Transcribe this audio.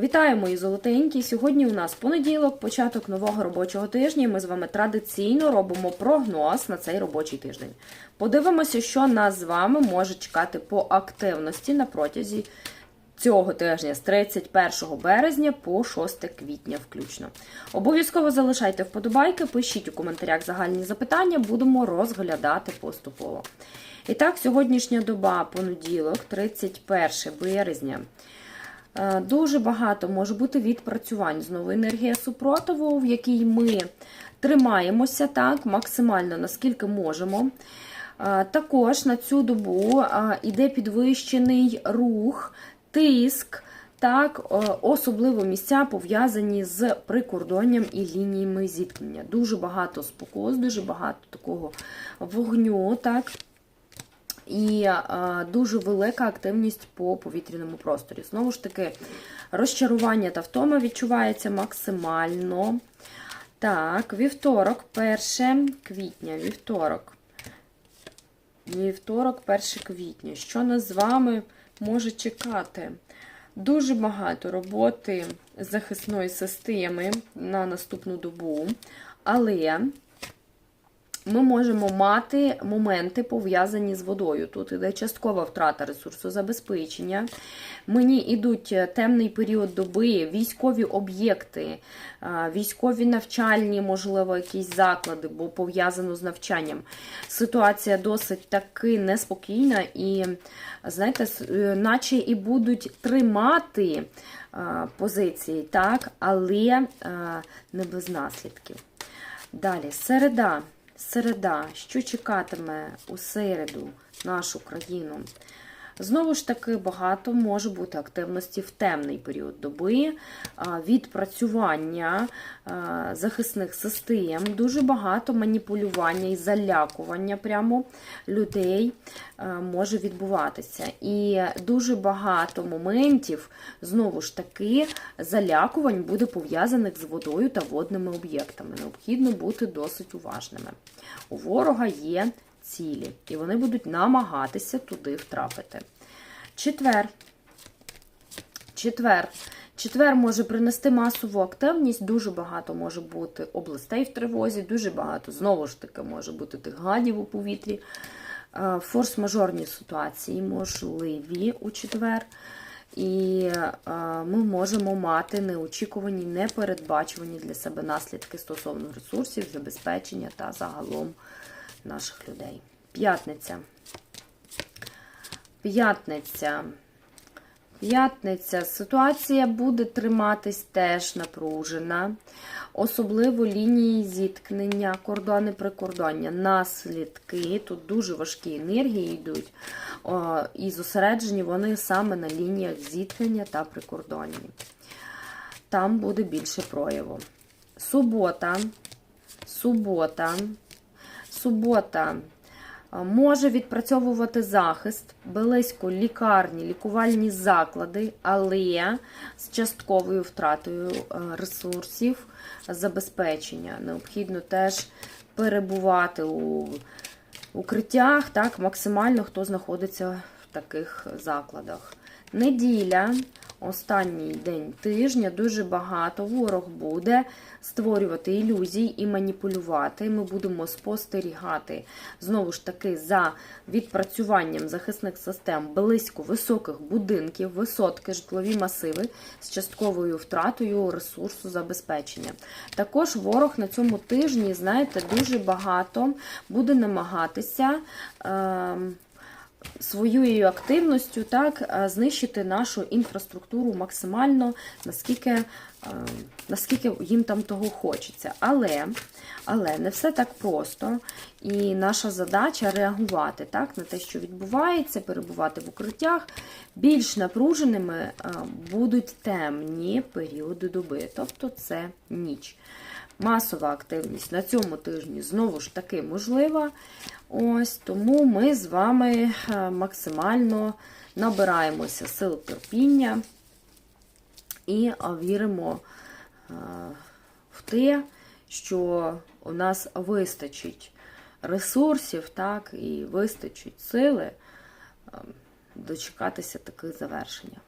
Вітаю, мої золотенькі! Сьогодні у нас понеділок, початок нового робочого тижня. Ми з вами традиційно робимо прогноз на цей робочий тиждень. Подивимося, що нас з вами може чекати по активності на протязі цього тижня з 31 березня по 6 квітня включно. Обов'язково залишайте вподобайки, пишіть у коментарях загальні запитання, будемо розглядати поступово. І так, сьогоднішня доба, понеділок, 31 березня. Е, Дуже багато може бути відпрацювань. Знову енергія супротиву, в якій ми тримаємося так, максимально наскільки можемо. Е, Також на цю добу е, іде підвищений рух, тиск, так, е, особливо місця пов'язані з прикордонням і лініями зіткнення. Дуже багато спокус, дуже багато такого вогню. так, і е, дуже велика активність по повітряному просторі. Знову ж таки, розчарування та втома відчувається максимально. Так, вівторок, 1 квітня, вівторок. Вівторок, 1 квітня. Що нас з вами може чекати? Дуже багато роботи захисної системи на наступну добу, але ми можемо мати моменти, пов'язані з водою. Тут іде часткова втрата ресурсозабезпечення. Мені йдуть темний період доби, військові об'єкти, військові навчальні, можливо, якісь заклади, бо пов'язано з навчанням. Ситуація досить таки неспокійна і, знаєте, наче і будуть тримати позиції, так, але не без наслідків. Далі, середа. Середа, що чекатиме у середу нашу країну? Знову ж таки, багато може бути активності в темний період доби, відпрацювання захисних систем, дуже багато маніпулювання і залякування прямо людей може відбуватися. І дуже багато моментів, знову ж таки, залякувань буде пов'язаних з водою та водними об'єктами. Необхідно бути досить уважними. У ворога є цілі, і вони будуть намагатися туди втрапити. Четвер. Четвер. Четвер може принести масову активність, дуже багато може бути областей в тривозі, дуже багато, знову ж таки, може бути тих гадів у повітрі. Форс-мажорні ситуації можливі у четвер. І ми можемо мати неочікувані, непередбачувані для себе наслідки стосовно ресурсів, забезпечення та загалом наших людей. П'ятниця. П'ятниця. П'ятниця. Ситуація буде триматись теж напружена. Особливо лінії зіткнення, кордони прикордоння, наслідки. Тут дуже важкі енергії йдуть. О, і зосереджені вони саме на лініях зіткнення та прикордонні. Там буде більше прояву. Субота. Субота. Субота може відпрацьовувати захист, близько лікарні, лікувальні заклади, але з частковою втратою ресурсів забезпечення. Необхідно теж перебувати у укриттях, так, максимально хто знаходиться в таких закладах. Неділя. Останній день тижня дуже багато ворог буде створювати ілюзій і маніпулювати. Ми будемо спостерігати знову ж таки за відпрацюванням захисних систем близько високих будинків, висотки, житлові масиви з частковою втратою ресурсу забезпечення. Також ворог на цьому тижні, знаєте, дуже багато буде намагатися. Е своєю активністю так, знищити нашу інфраструктуру максимально, наскільки наскільки їм там того хочеться. Але але не все так просто. І наша задача реагувати так, на те, що відбувається, перебувати в укриттях. Більш напруженими будуть темні періоди доби, тобто це ніч. Масова активність на цьому тижні знову ж таки можлива. Ось Тому ми з вами е, максимально набираємося сил терпіння і віримо е, в те, що у нас вистачить ресурсів, так, і вистачить сили е, дочекатися таких завершення.